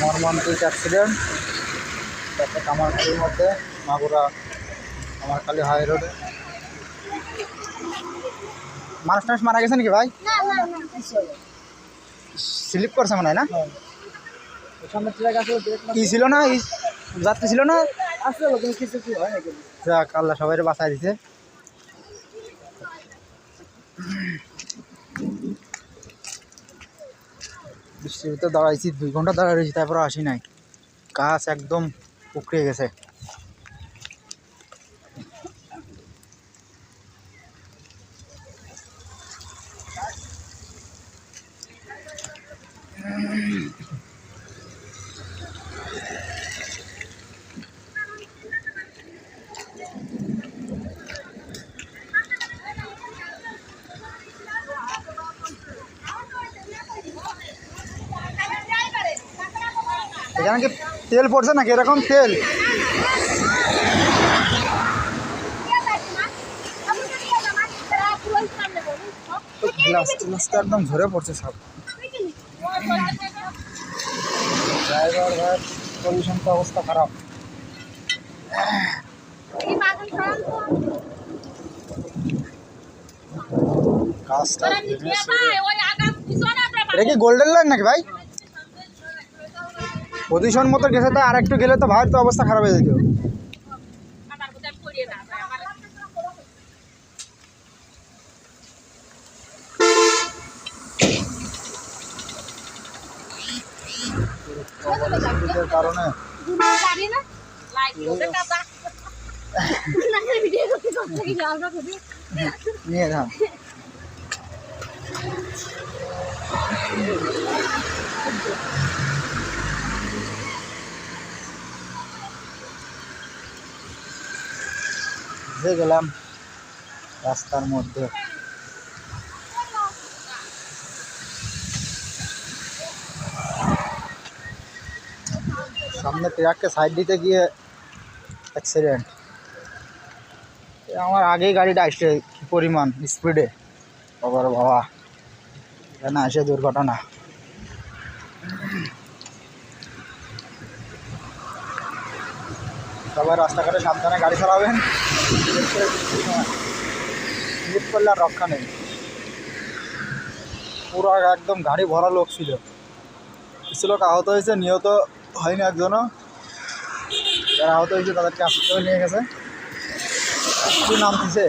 মর্মান্তিক অ্যাক্সিডেন্ট একটা কামারখালির মধ্যে মাগুরা কামারখালি হাই রোডে মানুষ টানুষ মারা গেছে নাকি ভাই স্লিপ করছে মনে হয় না কি ছিল না যাত্রী ছিল না যাক আল্লাহ সবাই বাঁচাই দিছে বৃষ্টির ভিতরে দাঁড়াইছি দুই ঘণ্টা দাঁড়ায় রয়েছি তারপরে আসি নাই। গাছ একদম উকড়ে গেছে। এখানে কি তেল পড়ছে নাকি এরকম তেল গ্লাস গ্লাসটা একদম ঝরে পড়ছে সব ড্রাইভার ভাই পলিউশন তো অবস্থা খারাপ চুরে- এটা কি গোল্ডেন লাইন নাকি ভাই? পজিশন মতো গেছে তো আর একটু গেলে তো ভাইয়ের তো অবস্থা খারাপ হয়ে যেত। কারণে ভেসে গেলাম রাস্তার মধ্যে। সামনে ট্রাককে সাইড দিতে গিয়ে অ্যাক্সিডেন্ট আমার আগেই গাড়িটা আসছে কি পরিমাণ স্পিডে বাবার বাবা, এখানে আসে দুর্ঘটনা। সবাই রাস্তাঘাটে সাবধানে গাড়ি চালাবেন। করলে আর রক্ষা নেই। পুরো একদম গাড়ি ভরা লোক ছিল। কিছু লোক আহত হয়েছে, নিহত হয়নি একজনও। যারা আহত হয়েছে তাদেরকে হাসপাতালে নিয়ে গেছে। কি নাম দিছে?